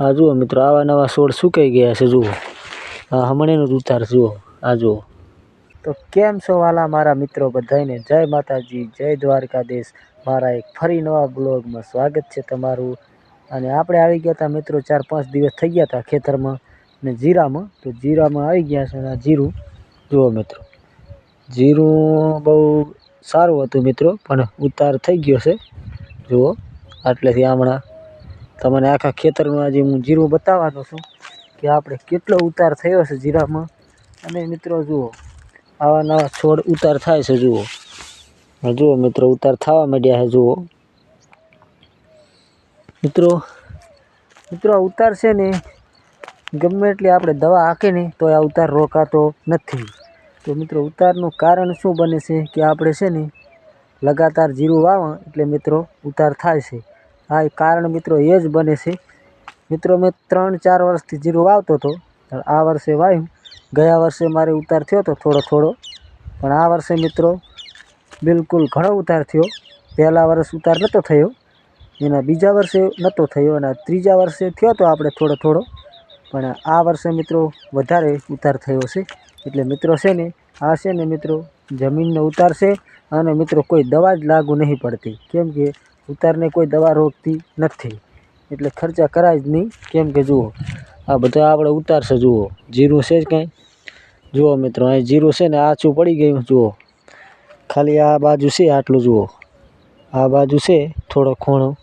આ જુઓ મિત્રો, આવા નવા છોડ સુકાઈ ગયા છે, જુઓ. આ હમણાંનો જ ઉતાર જુઓ. આ જુઓ. તો કેમ છો વાલા મારા મિત્રો બધાને? જય માતાજી, જય દ્વારકાધીશ. મારા એક ફરી નવા બ્લોગમાં સ્વાગત છે તમારું. અને આપણે આવી ગયા હતા મિત્રો ચાર પાંચ દિવસ થઈ ગયા હતા ખેતરમાં ને જીરામાં. તો જીરામાં આવી ગયા છે આ જીરું. જુઓ મિત્રો. જીરું બહુ સારું હતું મિત્રો, પણ ઉતાર થઈ ગયો છે. જુઓ. આટલેથી હમણાં તમને આખા ખેતરનું આજે હું જીરું બતાવવાનો છું કે આપણે કેટલો ઉતાર થયો છે જીરામાં. અને મિત્રો જુઓ, આવા નવા છોડ ઉતાર થાય છે, જુઓ. જુઓ મિત્રો, ઉતાર થવા માંડ્યા છે, જુઓ. મિત્રો મિત્રો ઉતાર છે ને, ગમે એટલી આપણે દવા હાંકે તો આ ઉતાર રોકાતો નથી. તો મિત્રો, ઉતારનું કારણ શું બને છે કે આપણે છે ને, લગાતાર જીરું વાવવા, એટલે મિત્રો, ઉતાર થાય છે. આ એ કારણ મિત્રો એ જ બને છે. મિત્રો, મેં ત્રણ ચાર વર્ષથી જીરું વાવતો હતો આ વર્ષે વાવ્યું ગયા વર્ષે મારે ઉતાર થયો હતો થોડો થોડો, પણ આ વર્ષે મિત્રો બિલકુલ ઘણો ઉતાર થયો. પહેલાં વર્ષ ઉતાર નહોતો થયો, એના બીજા વર્ષે નહોતો થયો, અને ત્રીજા વર્ષે થયો હતો આપણે થોડો થોડો, પણ આ વર્ષે મિત્રો વધારે ઉતાર થયો છે. એટલે મિત્રો છે ને, આ છે ને મિત્રો જમીનનો ઉતાર છે, અને મિત્રો કોઈ દવા જ લાગુ નહીં પડતી. કેમ કે ઉતારને કોઈ દવા રોકતી નથી. એટલે ખર્ચા કરાય જ નહીં. કેમ કે જુઓ, આ બધા આપણે ઉતારશે જુઓ. જીરું છે જ કાંઈ. જુઓ મિત્રો, અહીં જીરું છે ને આછું પડી ગયું, જુઓ. ખાલી આ બાજુ છે આટલું, જુઓ. આ બાજુ છે થોડો ખૂણો.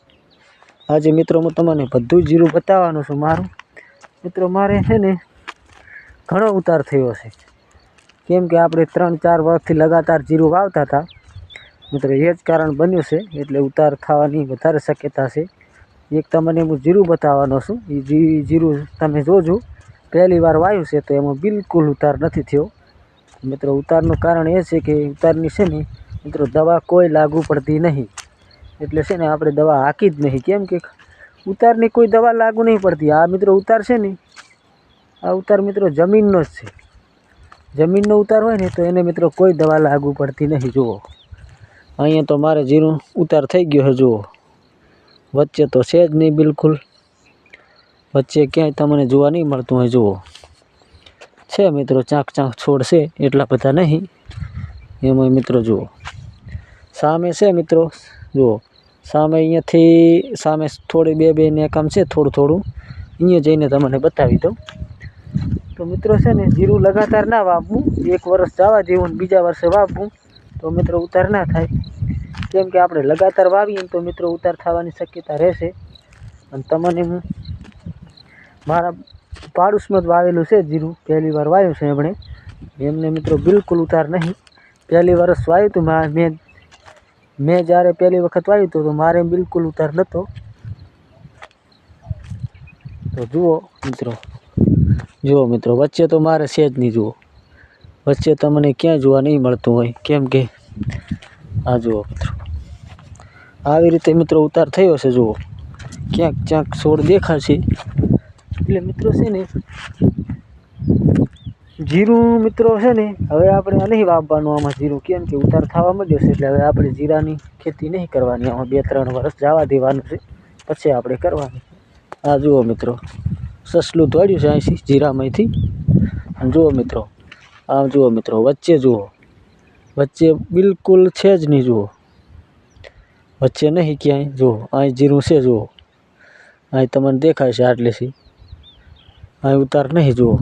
આજે મિત્રો, હું તમને બધું જીરું બતાવવાનું છું મારું. મિત્રો, મારે છે ને ઘણો ઉતાર થયો છે. કેમ કે આપણે ત્રણ ચાર વર્ષથી લગાતાર જીરું વાવતા હતા. મિત્રો એ જ કારણ બન્યું છે, એટલે ઉતાર થવાની વધારે શક્યતા છે. એક તમને હું જીરું બતાવવાનો છું. એ જીરું તમે જોજો. પહેલી વાર વાયું છે, તો એમાં બિલકુલ ઉતાર નથી થયો. મિત્રો, ઉતારનું કારણ એ છે કે ઉતારની છે ને, મિત્રો, દવા કોઈ લાગુ પડતી નહીં. એટલે છે ને, આપણે દવા હાકી જ નહીં. કેમ કે ઉતારની કોઈ દવા લાગુ નહીં પડતી. આ મિત્રો ઉતાર છે ને, આ ઉતાર મિત્રો જમીનનો જ છે. જમીનનો ઉતાર હોય ને, તો એને મિત્રો કોઈ દવા લાગુ પડતી નહીં. જુઓ. અહીંયા તો મારે જીરું ઉતાર થઈ ગયો છે, જુઓ. વચ્ચે તો છે જ નહીં બિલકુલ. વચ્ચે ક્યાંય તમને જોવા નહીં મળતું હોય, જુઓ. છે મિત્રો, ચાંક ચાંક છોડ છે, એટલા બધા નહીં. એમાં મિત્રો, જુઓ. સામે છે મિત્રો, જુઓ. સામે અહીંયાથી, સામે થોડી બે બે નેકામ છે, થોડું થોડું. અહીંયા જઈને તમને બતાવી દઉં. તો મિત્રો, છે ને, જીરું લગાતાર ના વાવવું. એક વર્ષ જવા દેવું બીજા વર્ષે વાવવું. તો મિત્રો ઉતાર ના થાય. કેમ કે આપણે લગાતાર વાવીએ તો મિત્રો ઉતાર થવાની શક્યતા રહેશે. અને તમને હું મારા પાડોશમાં જ વાવેલું છે જીરું. પહેલી વાર વાવ્યું છે એમણે. એમને મિત્રો બિલકુલ ઉતાર નહીં. પહેલી વર્ષ વાવ્યું હતું મેં મેં જ્યારે પહેલી વખત વાવ્યું હતું તો મારે બિલકુલ ઉતાર નહોતો. તો જુઓ મિત્રો. જુઓ મિત્રો, વચ્ચે તો મારે છે જ નહીં જુઓ. વચ્ચે તમને ક્યાંય જોવા નહીં મળતું હોય? કેમ કે? આ જુઓ મિત્રો. આવી રીતે મિત્રો ઉતાર થયો છે, જુઓ. ક્યાંક ક્યાંક છોડ દેખાશે. એટલે મિત્રો છે ને, જીરું મિત્રો છે ને, હવે આપણે નહીં વાવવાનું, આમાં જીરું કેમ કે ઉતાર થવા માંડ્યો છે, એટલે હવે આપણે જીરાની ખેતી નહીં કરવાની. આમાં બે ત્રણ વર્ષ જવા દેવાનું છે, પછી આપણે કરવાની. આ જુઓ મિત્રો. સસલું દોડ્યું છે અહીંથી જીરામાંથી. અને જુઓ મિત્રો આ જુઓ મિત્રો, વચ્ચે જુઓ. વચ્ચે બિલકુલ છે જ નહીં જુઓ. વચ્ચે નહીં ક્યાંય જુઓ. અહીં જીરું છે જુઓ. અહીં તમને દેખાય છે આટલેથી અહીં ઉતાર નહીં જુઓ.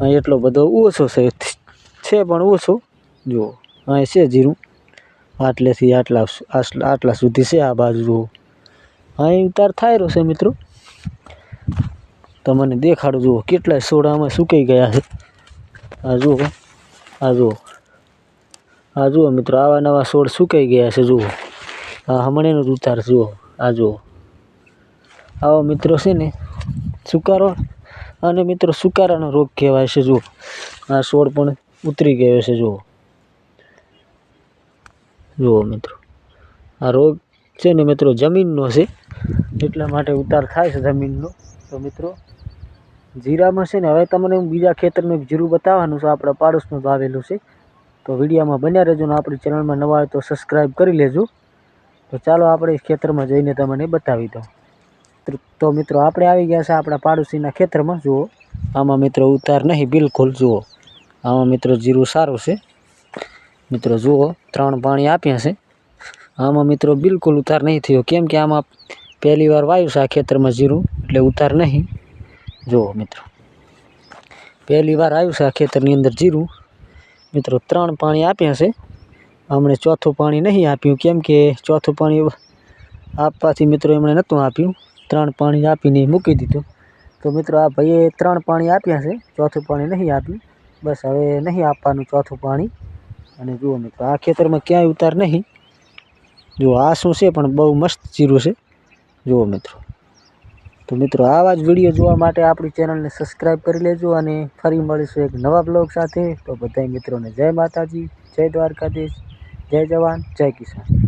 અહીં એટલો બધો ઓછો છે. છે પણ ઓછો જુઓ. અહીં છે જીરું. આટલેથી આટલા આટલા આટલા સુધી છે આ બાજુ જુઓ. અહીં ઉતાર થાય રહ્યો છે મિત્રો. તમને દેખાડું જુઓ. કેટલાય સોડામાં સુકાઈ ગયા છે. આ જુઓ આ જુઓ. આ જુઓ મિત્રો, આવા નવા છોડ સુકાઈ ગયા છે, જુઓ. આ હમણાંનો જ ઉતાર જુઓ. આ જુઓ. આવો મિત્રો છે ને, સુકારો અને મિત્રો સુકારાનો રોગ કહેવાય છે, જુઓ. આ છોડ પણ ઉતરી ગયો છે, જુઓ. જુઓ મિત્રો. આ રોગ છે ને મિત્રો જમીનનો છે, એટલા માટે ઉતાર થાય છે જમીનનો. તો મિત્રો જીરામાં છે ને, હવે તમને હું બીજા ખેતરનું એક જીરું બતાવવાનું છે, આપણા પાડોશમાં વાવેલું છે. તો વિડીયામાં બન્યા રહેજો ને, આપણી ચેનલમાં નવા હોય તો સબસ્ક્રાઈબ કરી લેજો. તો ચાલો આપણે ખેતરમાં જઈને તમને બતાવી તો- તો મિત્રો, આપણે આવી ગયા છે આપણા પાડોશીના ખેતરમાં, જુઓ. આમાં મિત્રો ઉતાર નહીં, બિલકુલ જુઓ. આમાં મિત્રો જીરું સારું છે. મિત્રો, જુઓ, ત્રણ પાણી આપ્યા છે. આમાં મિત્રો બિલકુલ ઉતાર નહીં થયો. કેમ કે આમાં પહેલી વાર વાયુ છે આ ખેતરમાં જીરું, એટલે ઉતાર નહીં. જુઓ મિત્રો, પહેલી વાર આવ્યું છે આ ખેતરની અંદર જીરું. મિત્રો, ત્રણ પાણી આપ્યા છે. હમણે ચોથું પાણી નહીં આપ્યું. કેમ કે ચોથું પાણી આપવાથી મિત્રો એમણે નહોતું આપ્યું. ત્રણ પાણી આપીને મૂકી દીધું. તો મિત્રો, આ ભાઈએ ત્રણ પાણી આપ્યા છે. ચોથું પાણી નહીં આપ્યું. બસ હવે નહીં આપવાનું ચોથું પાણી. અને જુઓ મિત્રો, આ ખેતરમાં ક્યાંય ઉતાર નહીં. જુઓ આ શું છે, પણ બહુ મસ્ત જીરું છે. જુઓ મિત્રો. તો મિત્રો, આવા જ વીડિયો જોવા માટે આપણી ચેનલને સબસ્ક્રાઈબ કરી લેજો અને ફરી મળીશું એક નવા બ્લોગ સાથે. તો બધા મિત્રોને જય માતાજી, જય દ્વારકાધીશ, જય જવાન, જય કિસાન.